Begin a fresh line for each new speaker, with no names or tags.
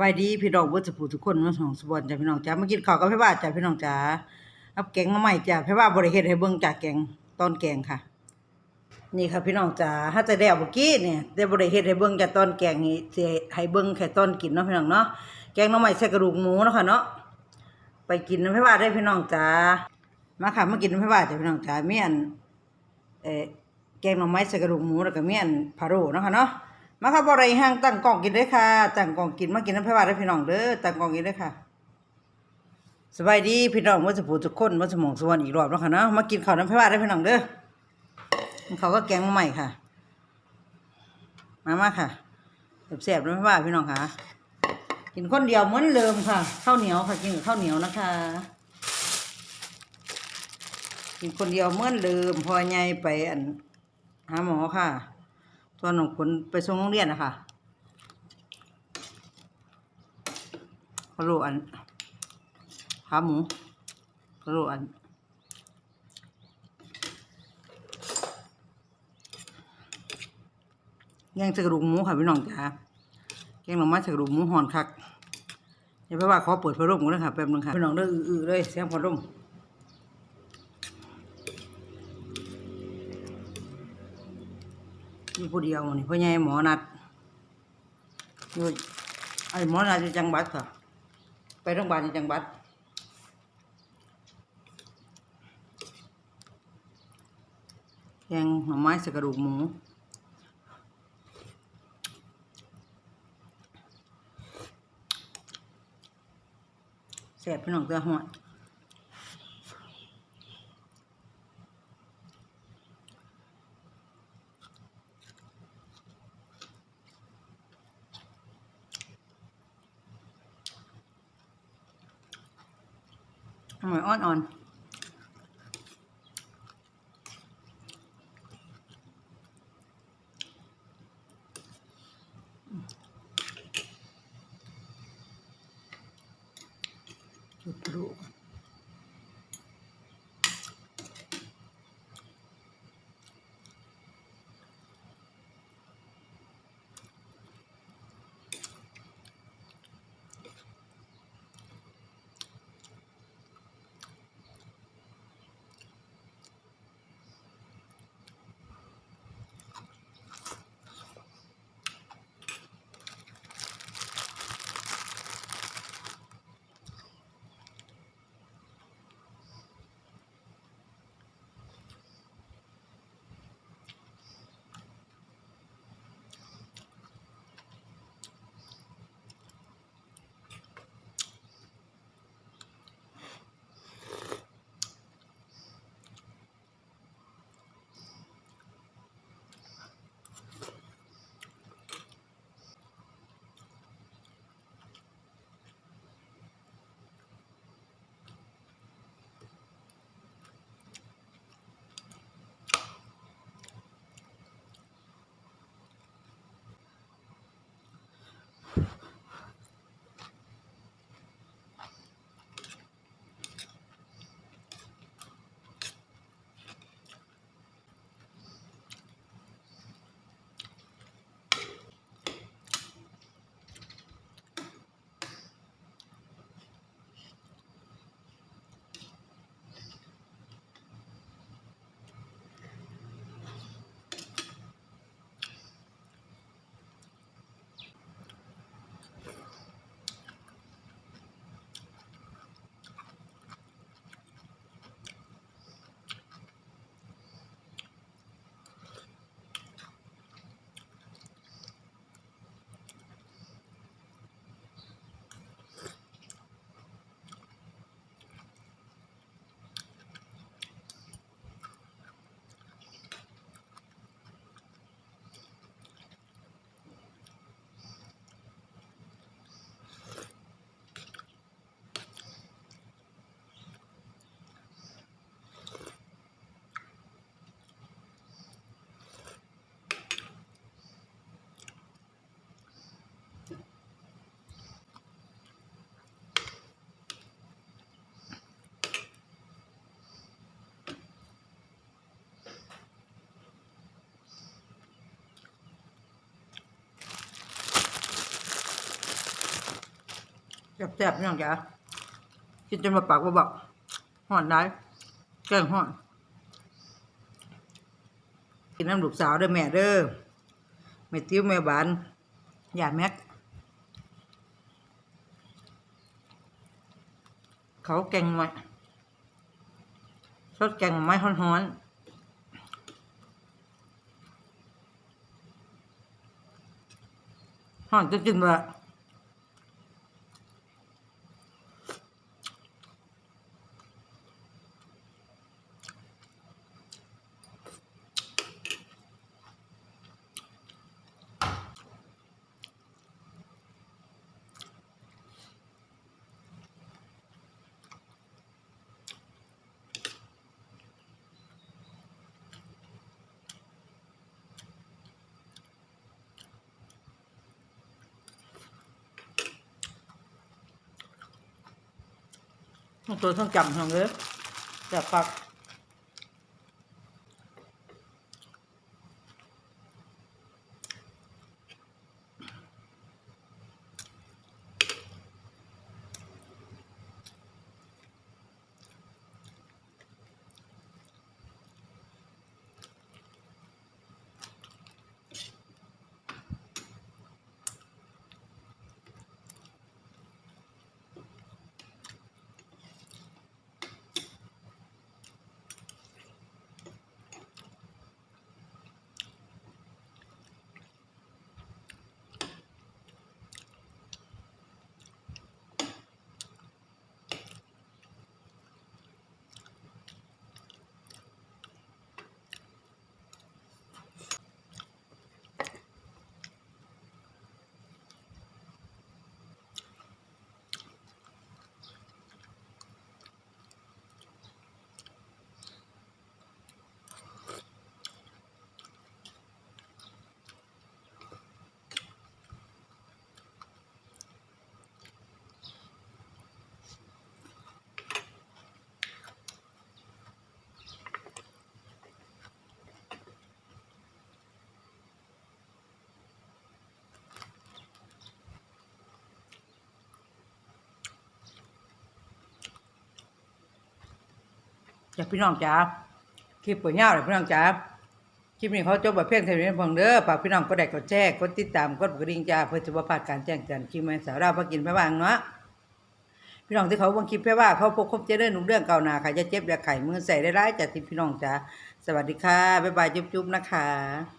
บายดีพี่น้องเบิดสุภูทุกคนมาสองสบอนจ้ะพี่น้องจ้ามากินข้าวกับพี่บ้าจ้ะพี่น้องจ้าเอาแกงมาใหม่จ้ะพี่บ้าบ่ได้เฮ็ดให้เบิ่งจ้ะแกงตอนแกงค่ะ นี่ค่ะพี่น้องจ้าถ้าจะได้เอาเมื่อกี้เนี่ยได้บ่ได้เฮ็ดให้เบิ่งจ้ะตอนแกงนี่สิให้เบิ่งแค่ตอนกินเนาะพี่น้องเนาะแกงน่องไม้ใส่กระดูกหมูเนาะค่ะเนาะไปกินนำพี่บ้าได้พี่น้องจ้ามาค่ะมากินพี่บ้าจ้ะพี่น้องจ้าเมีอันเออแกงน่องไม้ใส่กระดูกหมูแล้วก็เมีอันพะโล้เนาะค่ะเนาะ มาค่ะบ่ไรห่างตั้งกล้องกินเด้ค่ะตั้งกล้องกินมากินน้ำพระบาทเด้พี่น้องเด้อตั้งกล้องกินเด้ค่ะสบายดีพี่น้องว่าจะพูดทุกคนว่าจะมองสวรรค์อีกรอบเนาะค่ะเนาะมากินข้าวน้ำพระบาทเด้พี่น้องเด้อเขาก็แกงมาใหม่ค่ะ มามาค่ะแซ่บๆน้ำพระบาทพี่น้องค่ะ กินคนเดียวเหมือนเดิมค่ะข้าวเหนียวค่ะกินกับข้าวเหนียวนะคะกินคนเดียวเหมือนเดิมพอใหญ่ไปอันหาหมอค่ะ ตอนของคนไปส่งโรงเรียนนะคะกระโหลกอันขาหมูกระโหลกอันแกงใส่กระดูกหมูค่ะพี่น้องจ๋าแกงหน่อไม้ใส่กระดูกหมูห่อนคักเดี๋ยวพี่ว่าขอเปิดพัดลมก่อนนะคะแป๊บนึงค่ะพี่น้องเด้ออือเลยเสียงพัดลม มีผู้เดียวนี่พ่อใหญ่หมอนัดอยู่ไอ้หมอนัดอยู่จังหวัดค่ะ ไปโรงพยาบาลอยู่จังหวัดแกงหน่อไม้ใส่กระดูกหมูแซ่บพี่น้องเตือหัว ทำไมอ่อนอ่อนจุดพลุ แซ่บๆพี่น้องจ๋ากินจนมาปากบ่บอกห่อนได้แกงห่อนกินน้ำลูกสาวด้อแม่เด้อแม่ติ้วแม่บานอย่าแม็ก เขาแกงไว้สดแกงไม้ฮ้อนๆฮ้อนจะกินบ่ ตัวต้องจำทางเลยจับปัก จากพี่น้องจ๋าคลิปปุ๋ยเงาเลยพี่น้องจ๋าคลิปนี้เขาจบแบบเพียงเท่านี้เพิ่งเด้อฝากพี่น้องก็ได้กดแชร์กดติดตามกดกระดิ่งจ้าเพื่อจะบ่พลาดการแจ้งเตือนคลิปใหม่สาระพักินไปบ้างเนาะพี่น้องที่เขาบังคลิปแค่ว่าเขาพบคบเจริญหนุ่มเรื่องเก่านาค่ะจะเจ็บอย่าไข่มือใส่ได้ร้ายจากที่พี่น้องจ้าสวัสดีค่ะบ๊ายบายจุ๊บๆนะคะ